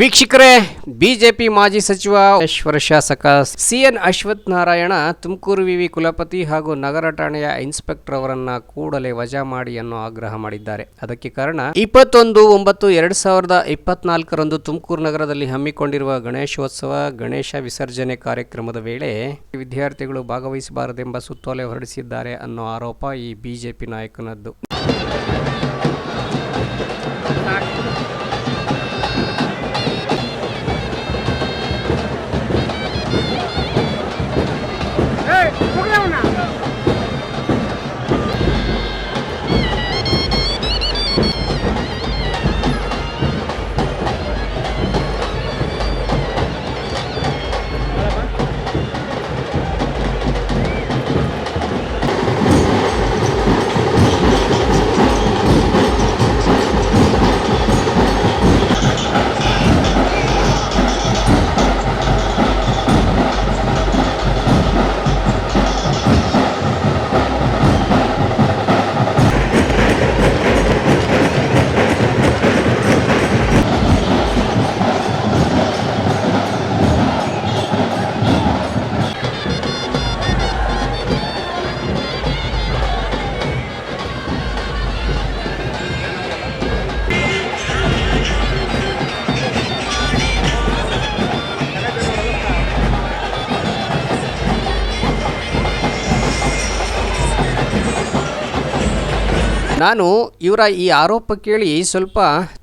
ವೀಕ್ಷಕರೇ, ಬಿಜೆಪಿ ಮಾಜಿ ಸಚಿವ ಈಶ್ವರ ಶಾಸಕ ಸಿಎನ್ ಅಶ್ವಥ್ ನಾರಾಯಣ ತುಮಕೂರು ವಿವಿ ಕುಲಪತಿ ಹಾಗೂ ನಗರ ಠಾಣೆಯ ಇನ್ಸ್ಪೆಕ್ಟರ್ ಅವರನ್ನ ಕೂಡಲೇ ವಜಾ ಮಾಡಿ ಅನ್ನೋ ಆಗ್ರಹ ಮಾಡಿದ್ದಾರೆ. ಅದಕ್ಕೆ ಕಾರಣ ಇಪ್ಪತ್ತೊಂದು, ಒಂಬತ್ತು, ಎರಡ್ ಸಾವಿರದ ಇಪ್ಪತ್ನಾಲ್ಕರಂದು ತುಮಕೂರು ನಗರದಲ್ಲಿ ಹಮ್ಮಿಕೊಂಡಿರುವ ಗಣೇಶೋತ್ಸವ, ಗಣೇಶ ವಿಸರ್ಜನೆ ಕಾರ್ಯಕ್ರಮದ ವೇಳೆ ವಿದ್ಯಾರ್ಥಿಗಳು ಭಾಗವಹಿಸಬಾರದೆಂಬ ಸುತ್ತೋಲೆ ಹೊರಡಿಸಿದ್ದಾರೆ ಅನ್ನೋ ಆರೋಪ ಈ ಬಿಜೆಪಿ ನಾಯಕನದ್ದು. ನಾನು ಇವರ ಈ ಆರೋಪ ಕೇಳಿ ಸ್ವಲ್ಪ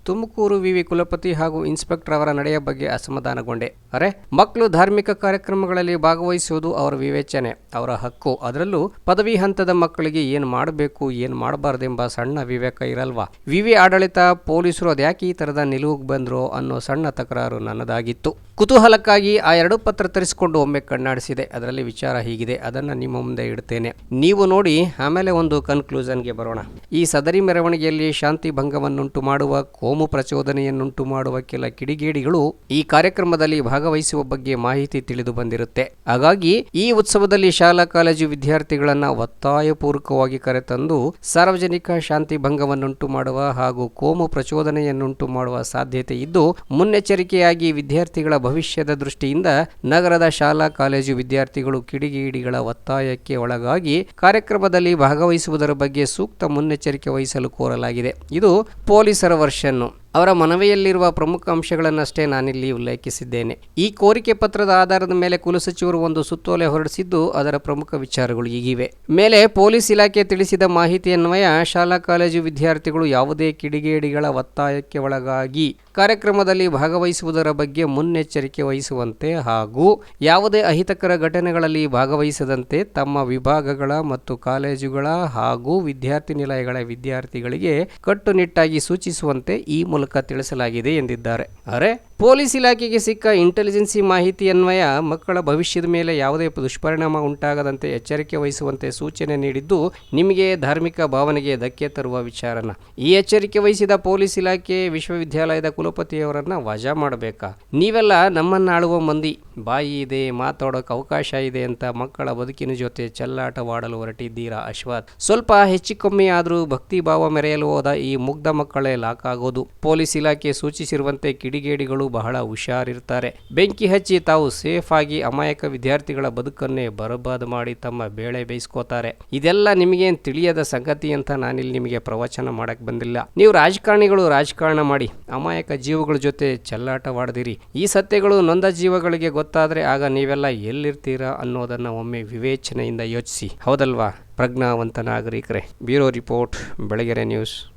ತುಮಕೂರು ವಿವಿ ಕುಲಪತಿ ಹಾಗೂ ಇನ್ಸ್ಪೆಕ್ಟರ್ ಅವರ ನಡೆಯ ಬಗ್ಗೆ ಅಸಮಾಧಾನಗೊಂಡೆ. ಅರೆ, ಮಕ್ಕಳು ಧಾರ್ಮಿಕ ಕಾರ್ಯಕ್ರಮಗಳಲ್ಲಿ ಭಾಗವಹಿಸುವುದು ಅವರ ವಿವೇಚನೆ, ಅವರ ಹಕ್ಕು. ಅದರಲ್ಲೂ ಪದವಿ ಹಂತದ ಮಕ್ಕಳಿಗೆ ಏನು ಮಾಡಬೇಕು, ಏನು ಮಾಡಬಾರ್ದೆಂಬ ಸಣ್ಣ ವಿವೇಕ ಇರಲ್ವಾ? ವಿವಿ ಆಡಳಿತ, ಪೊಲೀಸರು ಅದ್ಯಾಕೆ ಈ ಥರದ ನಿಲುವಿಗೆ ಬಂದ್ರು ಅನ್ನೋ ಸಣ್ಣ ತಕರಾರು ನನ್ನದಾಗಿತ್ತು. ಕುತೂಹಲಕ್ಕಾಗಿ ಆ ಎರಡು ಪತ್ರ ತರಿಸಿಕೊಂಡು ಒಮ್ಮೆ ಕಣ್ಣಾಡಿಸಿದೆ. ಅದರಲ್ಲಿ ವಿಚಾರ ಹೀಗಿದೆ. ಅದನ್ನು ನಿಮ್ಮ ಮುಂದೆ ಇಡ್ತೇನೆ. ನೀವು ನೋಡಿ, ಆಮೇಲೆ ಒಂದು ಕನ್ಕ್ಲೂಷನ್ಗೆ ಬರೋಣ. ಈ ಸದರಿ ಮೆರವಣಿಗೆಯಲ್ಲಿ ಶಾಂತಿ ಭಂಗವನ್ನುಂಟು ಮಾಡುವ, ಕೋಮು ಪ್ರಚೋದನೆಯನ್ನುಂಟು ಮಾಡುವ ಕೆಲ ಕಿಡಿಗೇಡಿಗಳು ಈ ಕಾರ್ಯಕ್ರಮದಲ್ಲಿ ಭಾಗವಹಿಸುವ ಬಗ್ಗೆ ಮಾಹಿತಿ ತಿಳಿದು ಬಂದಿರುತ್ತೆ. ಹಾಗಾಗಿ ಈ ಉತ್ಸವದಲ್ಲಿ ಶಾಲಾ ಕಾಲೇಜು ವಿದ್ಯಾರ್ಥಿಗಳನ್ನ ಒತ್ತಾಯಪೂರ್ವಕವಾಗಿ ಕರೆತಂದು ಸಾರ್ವಜನಿಕ ಶಾಂತಿ ಭಂಗವನ್ನುಂಟು ಮಾಡುವ ಹಾಗೂ ಕೋಮು ಪ್ರಚೋದನೆಯನ್ನುಂಟು ಮಾಡುವ ಸಾಧ್ಯತೆ ಇದ್ದು, ಮುನ್ನೆಚ್ಚರಿಕೆಯಾಗಿ ವಿದ್ಯಾರ್ಥಿಗಳ ಭವಿಷ್ಯದ ದೃಷ್ಟಿಯಿಂದ ನಗರದ ಶಾಲಾ ಕಾಲೇಜು ವಿದ್ಯಾರ್ಥಿಗಳು ಕಿಡಿಗೇಡಿಗಳ ಒತ್ತಾಯಕ್ಕೆ ಒಳಗಾಗಿ ಕಾರ್ಯಕ್ರಮದಲ್ಲಿ ಭಾಗವಹಿಸುವುದರ ಬಗ್ಗೆ ಸೂಕ್ತ ಮುನ್ನೆಚ್ಚರಿಕೆ ವಹಿಸಲು ಕೋರಲಾಗಿದೆ. ಇದು ಪೊಲೀಸರ ವರ್ಷನ್ನು ಅವರ ಮನವಿಯಲ್ಲಿರುವ ಪ್ರಮುಖ ಅಂಶಗಳನ್ನಷ್ಟೇ ನಾನಿಲ್ಲಿ ಉಲ್ಲೇಖಿಸಿದ್ದೇನೆ. ಈ ಕೋರಿಕೆ ಪತ್ರದ ಆಧಾರದ ಮೇಲೆ ಕುಲಸಚಿವರು ಒಂದು ಸುತ್ತೋಲೆ ಹೊರಡಿಸಿದ್ದು ಅದರ ಪ್ರಮುಖ ವಿಚಾರಗಳು ಈಗಿವೆ ಮೇಲೆ ಪೊಲೀಸ್ ಇಲಾಖೆ ತಿಳಿಸಿದ ಮಾಹಿತಿಯನ್ವಯ ಶಾಲಾ ಕಾಲೇಜು ವಿದ್ಯಾರ್ಥಿಗಳು ಯಾವುದೇ ಕಿಡಿಗೇಡಿಗಳ ಒತ್ತಾಯಕ್ಕೆ ಒಳಗಾಗಿ ಕಾರ್ಯಕ್ರಮದಲ್ಲಿ ಭಾಗವಹಿಸುವುದರ ಬಗ್ಗೆ ಮುನ್ನೆಚ್ಚರಿಕೆ ವಹಿಸುವಂತೆ ಹಾಗೂ ಯಾವುದೇ ಅಹಿತಕರ ಘಟನೆಗಳಲ್ಲಿ ಭಾಗವಹಿಸದಂತೆ ತಮ್ಮ ವಿಭಾಗಗಳ ಮತ್ತು ಕಾಲೇಜುಗಳ ಹಾಗೂ ವಿದ್ಯಾರ್ಥಿ ನಿಲಯಗಳ ವಿದ್ಯಾರ್ಥಿಗಳಿಗೆ ಕಟ್ಟುನಿಟ್ಟಾಗಿ ಸೂಚಿಸುವಂತೆ ಈ ಮೂಲಕ ತಿಳಿಸಲಾಗಿದೆ ಎಂದಿದ್ದಾರೆ. ಅರೆ ಪೊಲೀಸ್ ಇಲಾಖೆಗೆ ಸಿಕ್ಕ ಇಂಟೆಲಿಜೆನ್ಸಿ ಮಾಹಿತಿ ಅನ್ವಯ ಮಕ್ಕಳ ಭವಿಷ್ಯದ ಮೇಲೆ ಯಾವುದೇ ದುಷ್ಪರಿಣಾಮ ಉಂಟಾಗದಂತೆ ಎಚ್ಚರಿಕೆ ವಹಿಸುವಂತೆ ಸೂಚನೆ ನೀಡಿದ್ದು, ನಿಮಗೆ ಧಾರ್ಮಿಕ ಭಾವನೆಗೆ ಧಕ್ಕೆ ತರುವ ವಿಚಾರನ. ಈ ಎಚ್ಚರಿಕೆ ವಹಿಸಿದ ಪೊಲೀಸ್ ಇಲಾಖೆ ವಿಶ್ವವಿದ್ಯಾಲಯದ ಕುಲಪತಿಯವರನ್ನ ವಜಾ ಮಾಡಬೇಕಾ? ನೀವೆಲ್ಲ ನಮ್ಮನ್ನಾಳುವ ಮಂದಿ. ಬಾಯಿ ಇದೆ, ಮಾತಾಡೋಕೆ ಅವಕಾಶ ಇದೆ ಅಂತ ಮಕ್ಕಳ ಬದುಕಿನ ಜೊತೆ ಚೆಲ್ಲಾಟವಾಡಲು ಹೊರಟಿದ್ದೀರಾ ಅಶ್ವಥ್? ಸ್ವಲ್ಪ ಹೆಚ್ಚಿಕೊಮ್ಮೆ ಕಮ್ಮಿ ಆದರೂ ಭಕ್ತಿ ಭಾವ ಮೆರೆಯಲು ಹೋದ ಈ ಮುಗ್ಧ ಮಕ್ಕಳೇ ಲಾಕ್ ಆಗೋದು. ಪೊಲೀಸ್ ಇಲಾಖೆ ಸೂಚಿಸಿರುವಂತೆ ಕಿಡಿಗೇಡಿಗಳು ಬಹಳ ಹುಷಾರಿರ್ತಾರೆ. ಬೆಂಕಿ ಹಚ್ಚಿ ತಾವು ಸೇಫ್ ಆಗಿ ಅಮಾಯಕ ವಿದ್ಯಾರ್ಥಿಗಳ ಬದುಕನ್ನೇ ಬರಬಾದ್ ಮಾಡಿ ತಮ್ಮ ಬೇಳೆ ಬೇಯಿಸ್ಕೋತಾರೆ. ಇದೆಲ್ಲ ನಿಮಗೇನು ತಿಳಿಯದ ಸಂಗತಿ ಅಂತ ನಾನಿಲ್ಲಿ ನಿಮಗೆ ಪ್ರವಚನ ಮಾಡಕ್ ಬಂದಿಲ್ಲ. ನೀವು ರಾಜಕಾರಣಿಗಳು ರಾಜಕಾರಣ ಮಾಡಿ, ಅಮಾಯಕ ಜೀವಗಳ ಜೊತೆ ಚೆಲ್ಲಾಟವಾಡದಿರಿ. ಈ ಸತ್ಯಗಳು ನೊಂದ ಜೀವಗಳಿಗೆ ಗೊತ್ತಾದ್ರೆ ಆಗ ನೀವೆಲ್ಲ ಎಲ್ಲಿರ್ತೀರಾ ಅನ್ನೋದನ್ನ ಒಮ್ಮೆ ವಿವೇಚನೆಯಿಂದ ಯೋಚಿಸಿ. ಹೌದಲ್ವಾ? ಪ್ರಜ್ಞಾವಂತ ನಾಗರಿಕರೇ, ಬ್ಯೂರೋ ರಿಪೋರ್ಟ್, ಬೆಳಗೆರೆ ನ್ಯೂಸ್.